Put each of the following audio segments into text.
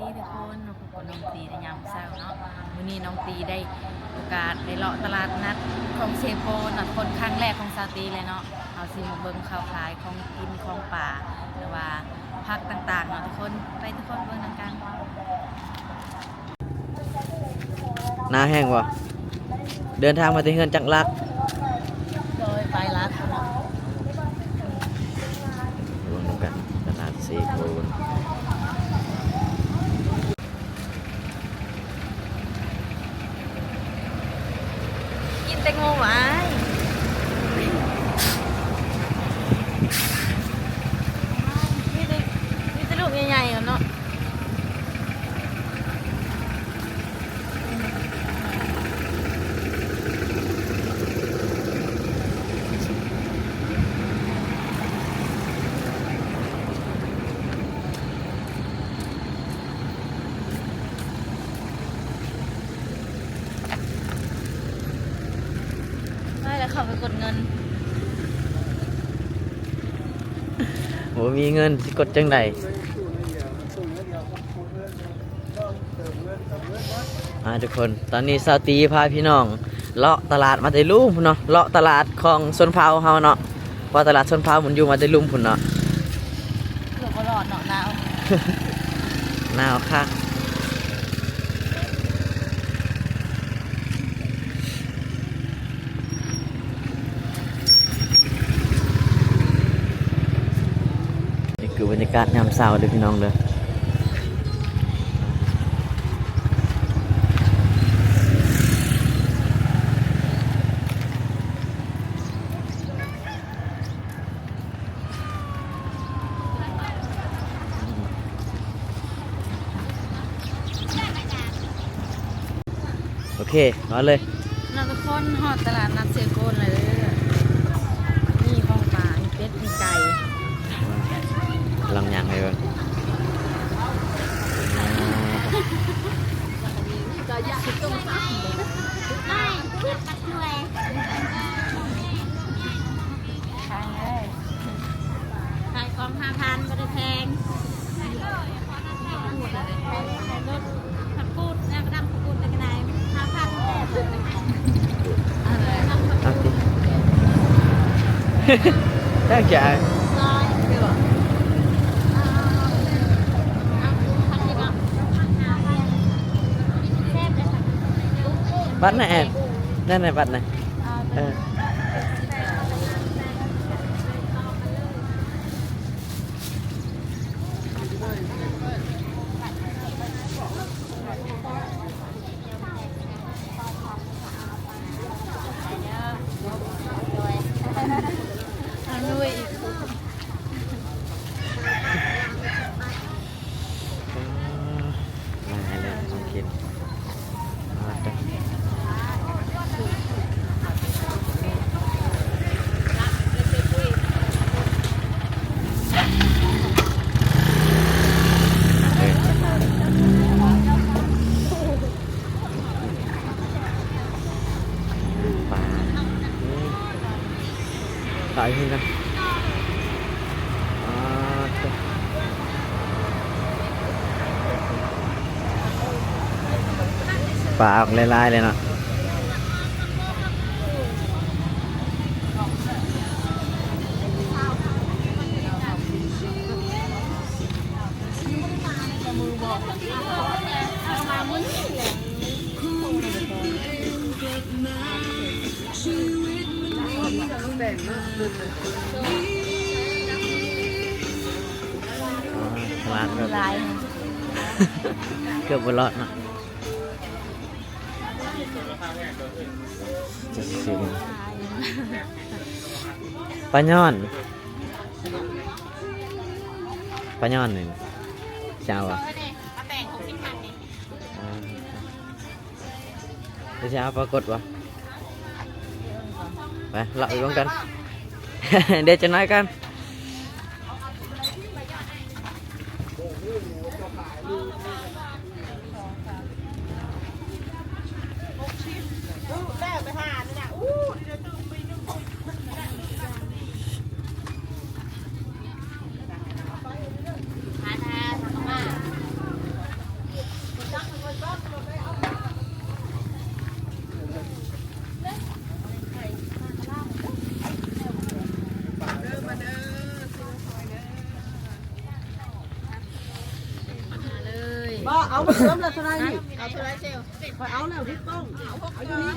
ดีทุกคนน้อบกับน้องตีในยามเช้าเนาะวันนี้น้องตีได้โอกาสได้เลาะตลาดนัดของเซโปนะคนครั้งแรกของซาตีเลยเนาะเอาสิมาเบิ่งข่าวขายของกินของป่าหรือว่าพักต่างๆเนาะทุกคนไปทุกคนเบิ่งนกันหน้าแห้งวะเดินทางมาที่เฮือนจักรลัก โดยไปรัดเนาะ รวมกันตลาดเซโกน กินแตงโมหรอยนี่ดินี่จะลูกใหญ่ๆเนาะ ไม่แล้ว เขาไปกดเงินโหมีเงินสิกดจังใดมาทุกคน ตอนนี้ซาวตีพาพี่น้อง เลาะตลาดมาได้ลุ่มพุ่นเนาะ เลาะตลาดของสวนเผาเฮาเนาะเพราะตลาดสวนเผามันอยู่มาได้ลุ่มพุ่นเนาะเกือบรอดเนาะหนาวหนาวค่ะนี่คือบรรยากาศยามเช้าเลยพี่น้องเลยโอเคมาเลยเราทุกคนหอดตลาดนัดเซโกนเลยเด้อมีของป่ามีเป็ด มีไก่ ลังยังเลยเว้ยขายของห้าพันไม่ได้แพงรถผักกูดแนวกระดำผักกูดตะกระไดห้าพันอะไรเอาสิตั้งใจ ร้อย เดี๋ยวบอก พันสิบอะแซ่บเลยค่ะ บัตรไหนแอนนั่นไหนบัตรไหน เอา เออ เอาด้วยอีก มาเลยน้องคิดมาเด้อเออปลานี่ต่อยขึ้นกันอ่าเด้อ ปลา ออกลายๆเลยเนาะอ๋อตลาดแบบลายเกือบบรอดเนาะ จะสิปลาย่อนปลาย่อนหนึ่งเจ้าอะมาแต่งของพี่พันนี่อ่าเดี๋ยวจะเอาปรากฏวะไปเราไปบ้างกัน เดี๋ยวจะน้อยกัน ทานทานทานมา บ่เอามเติมแล้วเท่าไหรนี่เอาเท่าไรเซลคอยเอาแล้วที่ต้องเอาอยู่นี่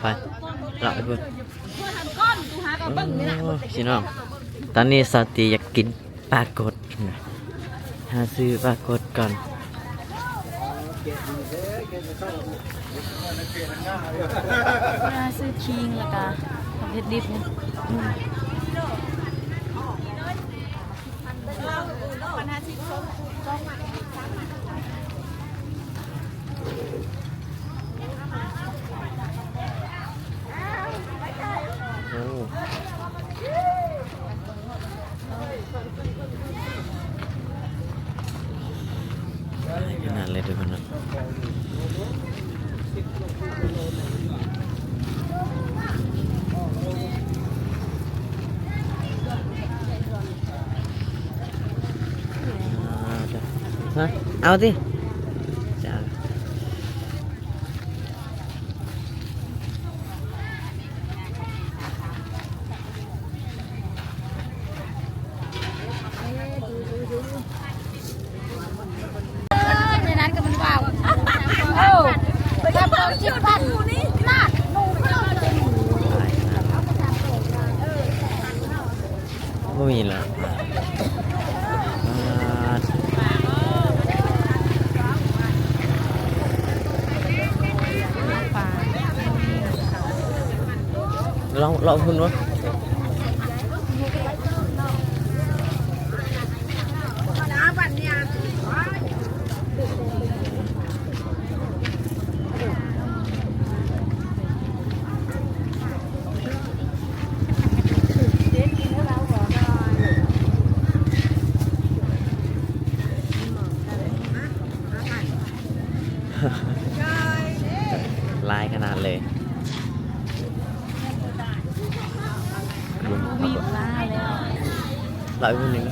ไปเราไปพูดโอ้พี่น้องตอนนี้สาตีอยากกินปลากดนะหาซื้อปลากดก่อนมาซื้อคิงแล้วก็เผ็ดดิบ ขนาดเลยทุกคนนะฮะเอาสิจะเอา ในนั้นก็มันว่าวโอ้ทำเอาชิบพันนี่นาดหนูเพิ่มเลย ไม่มีแล้วอ่า ปลา ลองลอคุณวะลายขนาดเลยบุญ มีปลาแล้ว ลอยบุญหนึ่ง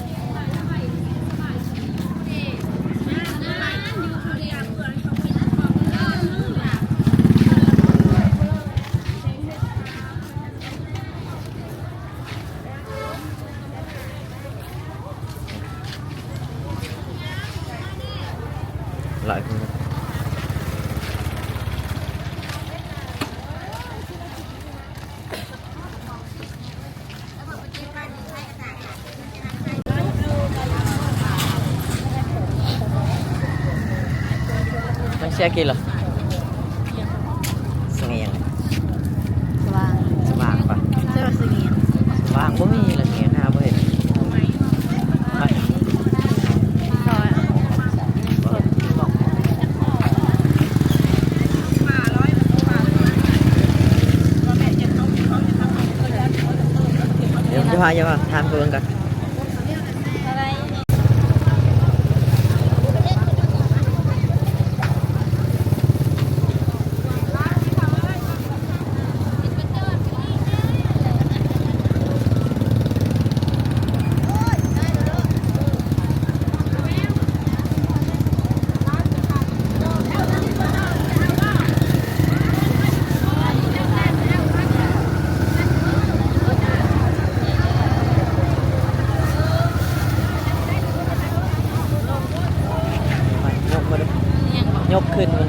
ลอยบุญหนึ่ง ไม่เชื่อกินเหรอสเงียงสว่างสว่างปะ เจ้าสิเงียน สว่างบ่มีละเงียงหน้าบ่เห็นไป ซอย เดี๋ยวจะพาจะพาทานเพื่อนกัน อะไร ไปยกมาดู เนียงบอก ยก ขึ้นมัน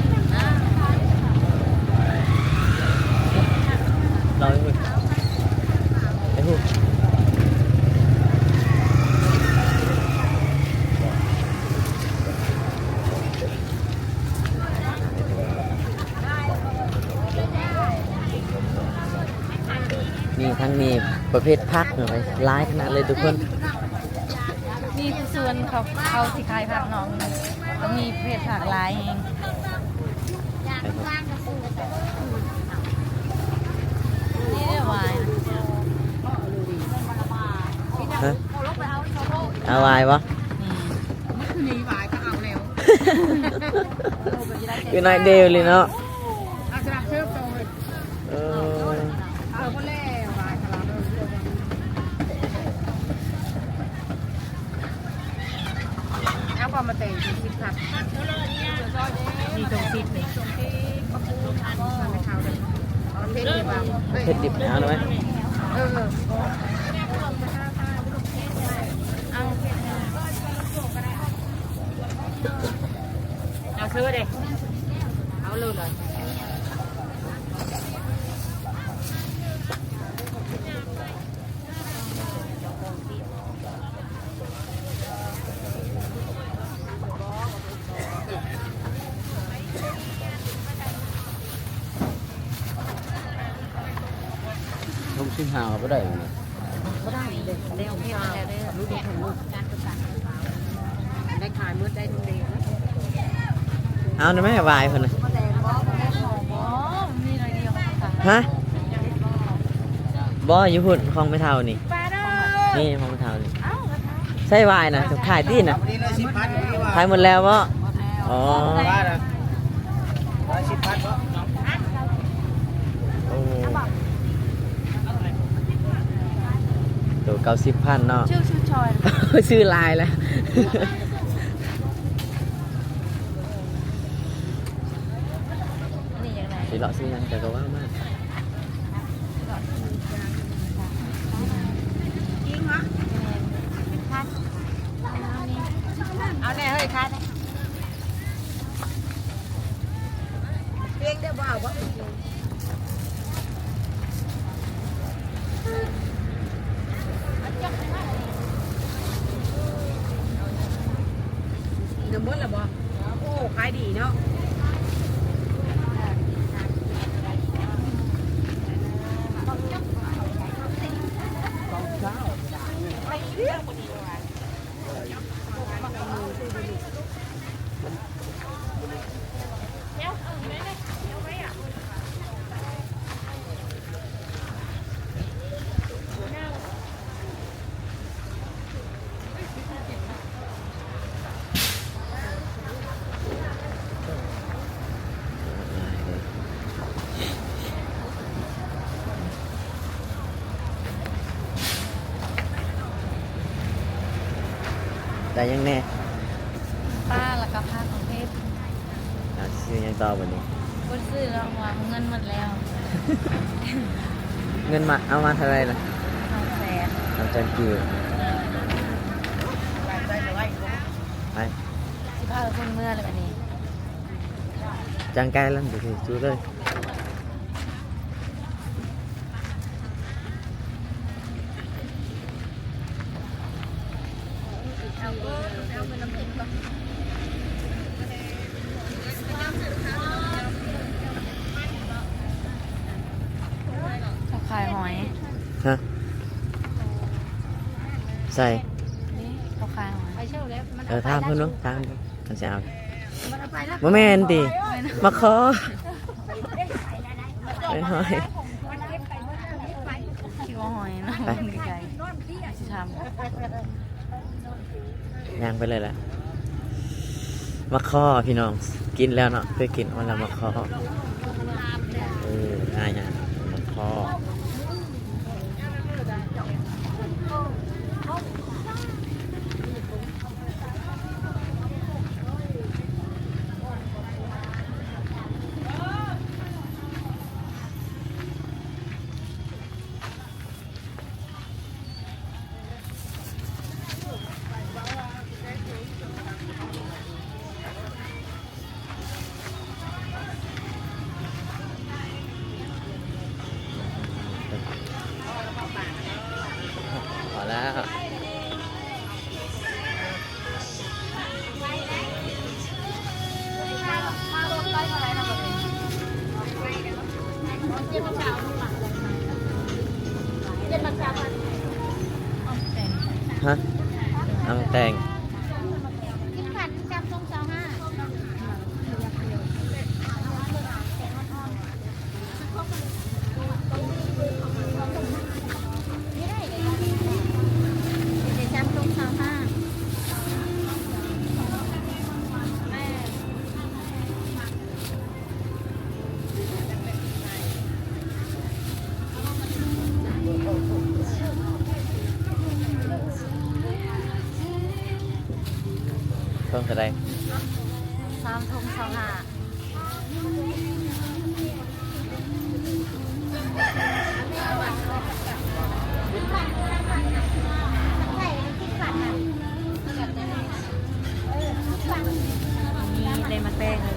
ลอยมือไอ้หูนี่ทั้งนี้ประเภทพักหน่อยร้ายขนาดเลยทุกคน มีส่วนเขาเขาสิขายผักน้องก็มีเพศผักหลายเอง นี่ได้วายนะฮะเอาวายวะนี่นี่หวายก็เอาแล้วคือน้อยเดียวเลยเนาะ อาจจะเพิ่มโตเลย เออ เอาก็แล้วหวายก็เราเริ่มเอาควา มมาแต่งสิบครับมีตรงสิบนี่ตรงที่ก็คือทานมันไม่เท่าเลยเอาเทศดีบ้างเผ็ดดิบเอาหน่อยไหมเออเอาเอาซื้อเด้เอาเลยเลย ลงชิ้น หาวก็ได้เลยก็ได้เด็กเร็วพี่เอารู้ดีถึงลูกได้ขายมืดได้ทุกเดือนเอานะแม่วายคนน่ะอ๋อมีหน่อยเดียวค่ะฮะบ่อยู่พุ่นของไม่เท่านี่นี่ของไม่เท่านี่ใช่วายนะขายที่น่ะขายหมดแล้ววะอ๋อหลายสิบพันก็ ตัวเก้าสิบพันเนาะชื่อชื่อชอยชื่อลายแล้วนี่ยังไงสิเลาะซื้อยังแต่ก็ว่ามาก 그냥 보니 แต่ยังแน่ป้าแล้วก็ผ้าของเพชรอะซื้อยังต่อวันนี้ คนซื้อแล้ววางเงินหมดแล้วเงินมาเอามาเท่าไหรล่ะสองแสนทำจันกี่ไปสิพาไปคนเมื่อเลยวันนี้จังไกลแล้วเดี๋ยวสิซื้อเลย เขาขายหอย ฮะ ใส่นี่เขาขายหอย ไปเช่าแล้วมันเออทามเพิ่นเนาะทามเพิ่นสิเอามันเอาไปแล้วบ่แม่นติมาขอไปหอยคิดว่าหอยเนาะไปดีใจสิท ย่างไปเลยแหละมะข้อพี่น้อง กินแล้วเนาะเคยกินวันละมะข้อเออง่ายๆมะข้อ ฮะน้ำแตง เพิ่มเท่าไรสามทงสองหาใส่กินผัดอะ